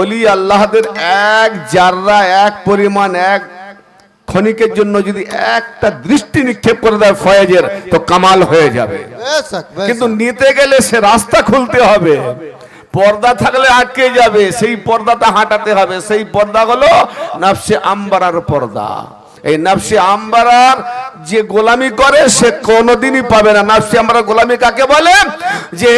অলি আল্লাহদের এক জাররা এক পরিমাণ এক ক্ষণিকের জন্য যদি একটা দৃষ্টি নিক্ষেপ করে দেয় ফয়েজের তো কামাল হয়ে যাবে। কিন্তু নিতে গেলে সে রাস্তা খুলতে হবে। পর্দা থাকলে আটকে যাবে সেই পর্দাটা হাঁটাতে হবে। সেই পর্দা হলো নাফসে আম্বারার পর্দা। এই নাফসে আম্বারার যে গোলামি করে, সে কোনোদিনই পাবে না। নাফসে আম্বারার গোলামি কাকে বলে? যে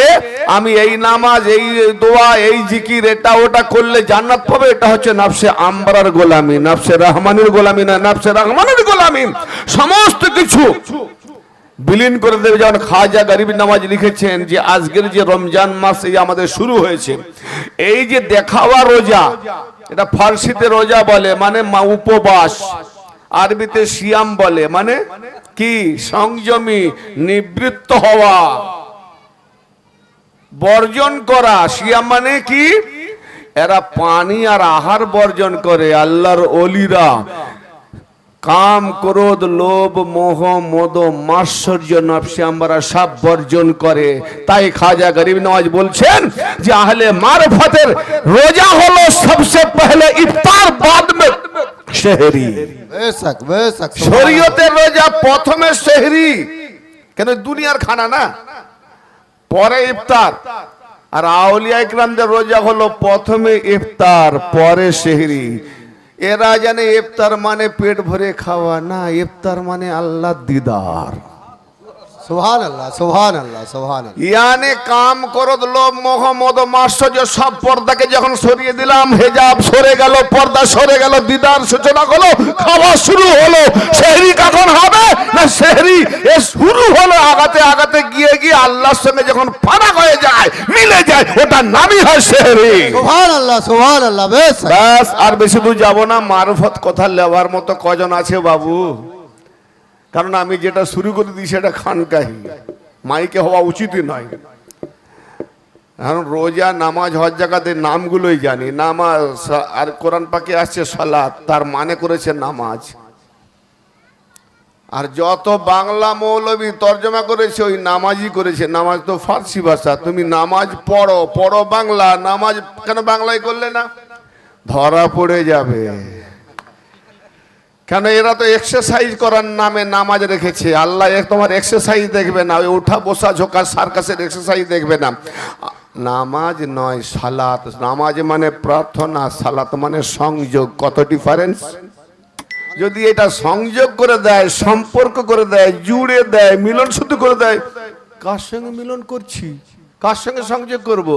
আমি এই নামাজ, এই দোয়া, এই জিকির, এটা ওটা করলে জান্নাত পাবে, এটা হচ্ছে নাফসে আম্বারার গোলামি। নাফসে রহমানের গোলামি না, নাফসে রহমানের গোলামি। সমস্ত কিছু বিলীন করে দেবে। যেমন খাজা গরিব নামাজ লিখেছেন যে, আজকের যে রমজান মাস, এই আমাদের শুরু হয়েছে। এই যে দেখাওয়া রোজা, এটা ফার্সিতে রোজা বলে মানে উপবাস। আরবিতে সিয়াম বলে মানে কি? সংযমী, নিবৃত্ত হওয়া। বর্জন করা, সিয়াম মানে কি? এরা পানি আর আহার বর্জন করে, আল্লাহর অলিরা। কাম, ক্রোধ, লোভ, মোহ, মদ, মাৎসর্য, নফসে, আমরা সব বর্জন করে। তাই খাজা গরিব নওয়াজ বলছেন যে, আহলে মারফতের রোজা হলো সবসে পহলে ইফতার বাদ মে শহরি। শরীয়তের রোজা প্রথমে শহরি কেন দুনিয়ার খানা না। পরে ইফতার। আর আউলিয়া ইকরামদের রোজা হলো প্রথমে ইফতার পরে সেহরি। এরা জানে ইফতার মানে পেট ভরে খাওয়া না ইফতার মানে আল্লাহ দিদার। আল্লাহ আল্লাহ ইয়ানে কাম করদ লোভ মোহ মদ মাশ্চর্য সব পর্দাকে যখন সরিয়ে দিলাম হেজাব সরে গেল পর্দা সরে গেল দিদার সূচনা হলো খাওয়া শুরু হলো সেহরি কখন হবে না সেহরি? এ শুরু হলো আগাতে আগাতে গিয়ে গিয়ে আল্লাহর সঙ্গে যখন ফারাক হয়ে যায় মিলে যায় ওটার নামই হয় সেহরি। সুবহান আল্লাহ সুবহান আল্লাহ ব্যাস আর বেশি দূর যাব না মারফত কথা লেবার মতো কজন আছে বাবু? কারণ আমি যেটা শুরু করে দিই সেটা খানকাহি। মাইকে হওয়া উচিতই নয়। এখন রোজা, নামাজ, হজ জায়গাতে নামগুলোই জানি। নামাজ আর কোরআন পাকে আসছে সালাত, তার মানে করেছে নামাজ। আর যত বাংলা মৌলবী তর্জমা করেছে, ওই নামাজই করেছে। নামাজ তো ফার্সি ভাষা। তুমি নামাজ পড়ো পড়ো বাংলা। নামাজ কেন বাংলায় করলে না? ধরা পড়ে যাবে। কেন এরা তো এক্সারসাইজ করার নামে নামাজ রেখেছে? আল্লাহ তোমার এক্সারসাইজ দেখবে না, ওই উঠা বসা ঝোঁকা সার্কাসের এক্সারসাইজ দেখবে না। নামাজ নয়, সালাত। নামাজ মানে প্রার্থনা, সালাত মানে সংযোগ। কত ডিফারেন্স যদি এটা সংযোগ করে দেয়, সম্পর্ক করে দেয়, জুড়ে দেয় মিলন শুদ্ধ করে দেয়, কার সঙ্গে মিলন করছি? কার সঙ্গে সংযোগ করব?